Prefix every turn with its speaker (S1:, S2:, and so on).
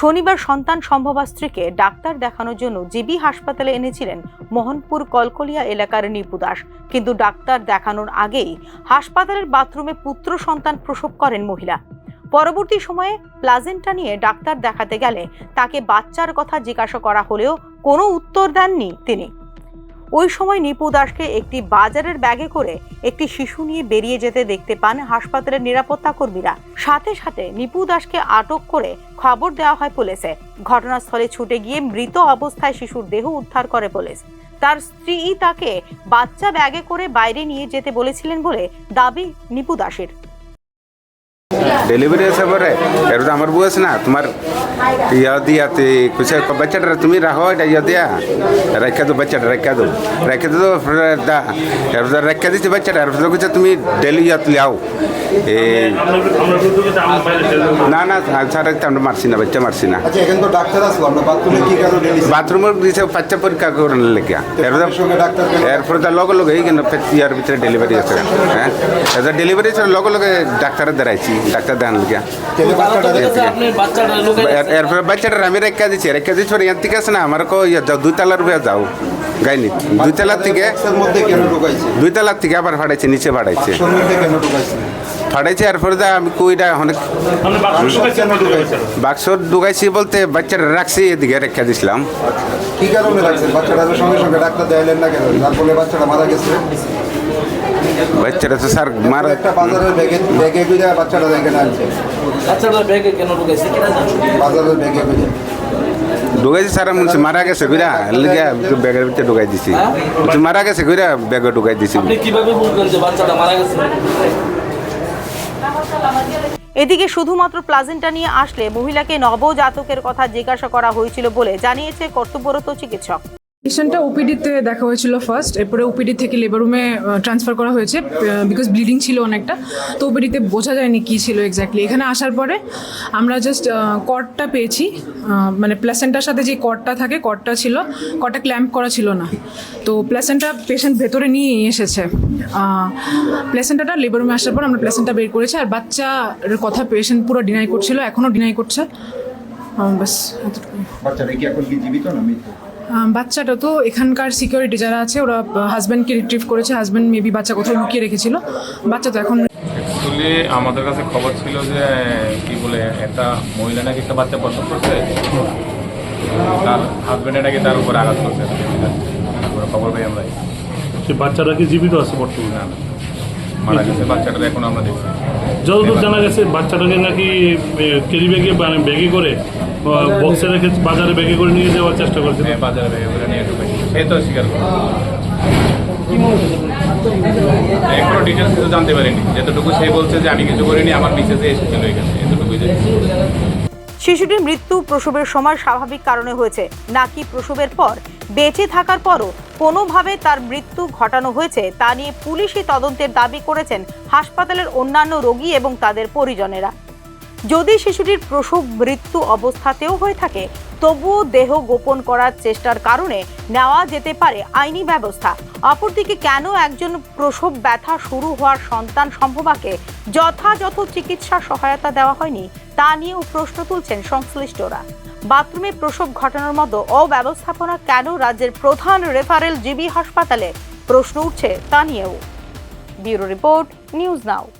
S1: শনিবার সন্তান সম্ভবা স্ত্রীকে ডাক্তার দেখানোর জন্য জিবি হাসপাতালে এনেছিলেন মোহনপুর কলকলিয়া এলাকার নিপু দাস। কিন্তু ডাক্তার দেখানোর আগেই হাসপাতালের বাথরুমে পুত্র সন্তান প্রসব করেন মহিলা। পরবর্তী সময়ে প্লাজেন্টা নিয়ে ডাক্তার দেখাতে গেলে তাকে বাচ্চার কথা জিজ্ঞাসা করা হলেও কোনো উত্তর দেননি তিনি। ওই সময় নিপু দাসকে একটি বাজারের ব্যাগে করে একটি শিশু নিয়ে বেরিয়ে যেতে দেখতে পান হাসপাতালের নিরাপত্তা কর্মীরা। সাথে সাথে নিপু দাসকে আটক করে খবর দেওয়া হয় পুলিশে। ঘটনাস্থলে ছুটে গিয়ে মৃত অবস্থায় শিশুর দেহ উদ্ধার করে পুলিশ। তার স্ত্রী তাকে বাচ্চা ব্যাগে করে বাইরে নিয়ে যেতে বলেছিলেন বলে দাবি নিপু দাসের।
S2: ডেলিভারি আছে পরে এর তো আমার বউ আছে না তোমার ইয়া দিয়া তে কুছে বাচ্চাটা তুমি রাখো এটা ইয়া দিয়া রেখে দো বাচ্চাটা রেখে দো। রেখে দো দা এর তো রেখে দিচ্ছে বাচ্চাটা এর তো কুছে তুমি ডেলি ইয়া লিয়াও। এই
S3: আমরা কিন্তু কিন্তু আমরা বাইরে ছেড়ে দেবো।
S2: না না স্যার আমরা মারছি না বাচ্চা মারছি না।
S4: আচ্ছা এখানে তো ডাক্তার আসলো আমরা বাথরুমে কি কারণে নিছি
S2: বাথরুমের দিছে বাচ্চা পরীক্ষা করার লেগে
S4: আপনার সঙ্গে ডাক্তার কেন?
S2: এরপরে তার লগে লগে এই কিন্তু ইয়ার ভিতরে ডেলিভারি আছে। হ্যাঁ? এটা ডেলিভারি আছে লগে লগে ডাক্তারের দাঁড়াইছি ডাক্তার
S5: লুকাই
S2: এর- এরপরে বাচ্চাটা আমি রেখা দিচ্ছি রেখা দিচ্ছি পরে ইয়ার থেকে আছে না আমার কো ইয়া যাও দুই তালার উপরে যাও গাইনি। দুই তালার থেকে দুই তালার থেকে আবার ফাটাইছে নিচে ফাটাইছে।
S4: কেন
S2: ফাটাইছে এরপরে দা আমি কইটা অনেক। বাক্স ঢুকাইছি? বলতে বাচ্চাটা রাখছি এদিকে রেখা দিছিলাম।
S4: কি কারণে রাখছেন? বাচ্চাটা তো সঙ্গে সঙ্গে ডাক্তার দেখাইলেন না কেন? ফলে বাচ্চাটা মারা গেছে।
S2: বাচ্চাটা তো স্যার মার
S4: একটা বাজারের ব্যাগে ব্যাগে বাচ্চাটা দেখে আনছে।
S5: বাচ্চাটা ব্যাগে কেন
S4: বাজারের ব্যাগে
S2: ঢুকাইছি স্যার মারা গেছে লিগা ব্যাগের ভিতরে ঢুকাই দিছি। বলছে মারা গেছে ব্যাগে ঢুকাই দিছি।
S5: আপনি কীভাবে বুঝবেন যে বাচ্চাটা মারা গেছে?
S1: এদিকে শুধুমাত্র প্লাজেন্টা নিয়ে আসলে মহিলাকে নবজাতকের কথা জিজ্ঞাসা করা হয়েছিল বলে জানিয়েছে কর্তব্যরত চিকিৎসক।
S6: পেশেন্টটা ওপিডিতে দেখা হয়েছিল ফার্স্ট এরপরে ওপিডি থেকে লেবার রুমে ট্রান্সফার করা হয়েছে বিকজ ব্লিডিং ছিল অনেকটা। তো ওপিডিতে বোঝা যায়নি কী ছিল এক্স্যাক্টলি এখানে আসার পরে আমরা জাস্ট কর্ডটা পেয়েছি মানে প্লেসেন্টার সাথে যে কর্ডটা থাকে কর্ডটা ছিল কর্ডটা ক্ল্যাম্প করা ছিল না। তো প্লেসেন্টা পেশেন্ট ভেতরে নিয়ে এসেছে। প্লেসেন্টাটা লেবার রুমে আসার পর আমরা প্লেসেন্টা বের করেছি আর বাচ্চার কথা পেশেন্ট পুরো ডিনাই করছিল এখনও ডিনাই করছে। ব্যাস
S4: বাচ্চাটা কি এখন কি জীবিত না মৃত?
S6: আহ, বাচ্চাটা তো এখানকার সিকিউরিটি যারা আছে ওরা হাজব্যান্ডকে রিট্রিভ করেছে। হাজব্যান্ড মেবি বাচ্চা কোথাও লুকিয়ে রেখেছিল। বাচ্চা তো এখন
S7: অ্যাকচুয়ালি আমাদের কাছে খবর ছিল যে কি বলে একটা মহিলা নাকি একটা বাচ্চা প্রসব করছে। তার হাজবেন্ডে নাকি তার উপর আঘাত করছে। খবর পাই আমরা
S3: সে বাচ্চাটা কি জীবিত আছে বর্তমানে।
S7: মারা গেছে বাচ্চাটা এখন আমরা দেখছি।
S3: যতদূর জানা গেছে বাচ্চাটাকে নাকি ব্যাগে মানে ব্যাগে করে বক্সে রেখে বাজারে ব্যাগে করে নিয়ে যাওয়ার চেষ্টা করছে।
S7: বাজারে বেরিয়ে করে নিয়ে ঢুকে সে তো স্বীকার করে এখনও ডিটেলস কিছু জানতে পারিনি। যেতটুকু সে বলছে যে আমি কিছু করিনি আমার মিসেসে এসেছিল এখানে। এতটুকুই
S1: শিশুটির মৃত্যু প্রসবের সময় স্বাভাবিক কারণে হয়েছে। নাকি প্রসবের পর বেঁচে থাকার পরও কোনোভাবে তার মৃত্যু ঘটানো হয়েছে, তা নিয়ে পুলিশি তদন্তের দাবি করেছেন হাসপাতালের অন্যান্য রোগী এবং তাদের পরিজনেরা। যদি শিশুটির প্রসব মৃত্যু অবস্থাতেও হয়ে থাকে, তবুও দেহ গোপন করার চেষ্টার কারণে নেওয়া যেতে পারে আইনি ব্যবস্থা। অপরদিকে কেন একজন প্রসব ব্যথা শুরু হওয়ার সন্তান সম্ভবাকে যথাযথ চিকিৎসা সহায়তা দেওয়া হয়নি, তা নিয়েও প্রশ্ন তুলছেন সংশ্লিষ্টরা। বাথরুমে প্রসব ঘটানোর মতো অব্যবস্থাপনা কেন রাজ্যের প্রধান রেফারেল জিবি হাসপাতালে? প্রশ্ন উঠছে তা নিয়েও। Bureau report, news now.